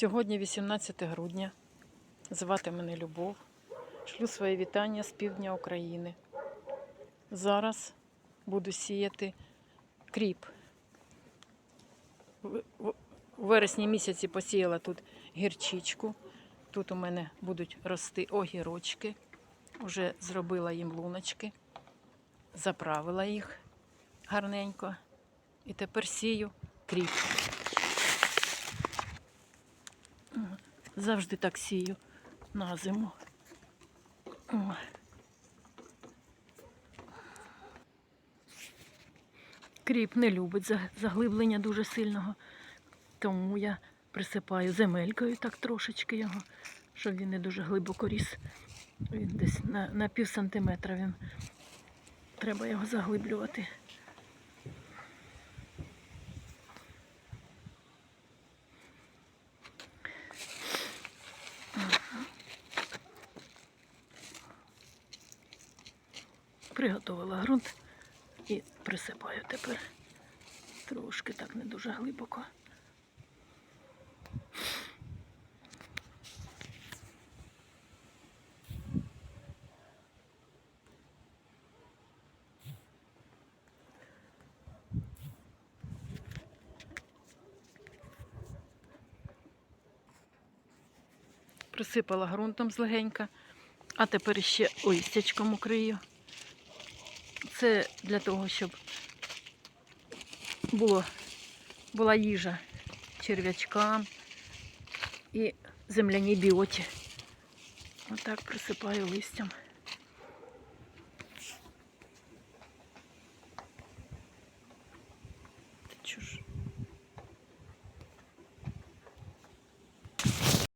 Сьогодні 18 грудня. Звати мене Любов. Шлю своє вітання з півдня України. Зараз буду сіяти кріп. У вересні місяці посіяла тут гірчичку. Тут у мене будуть рости огірочки. Уже зробила їм луночки, заправила їх гарненько. І тепер сію кріп. Завжди так сію на зиму. Кріп не любить заглиблення дуже сильного, тому я присипаю земелькою так трошечки його, щоб він не дуже глибоко ріс. Десь на, на пів сантиметра він треба його заглиблювати. Приготувала ґрунт і присипаю тепер трошки так не дуже глибоко. Присипала ґрунтом злегенька, а тепер ще листячком укрию. Це для того, щоб було, була їжа черв'ячкам і земляній біоті. Отак присипаю листям. Чушь.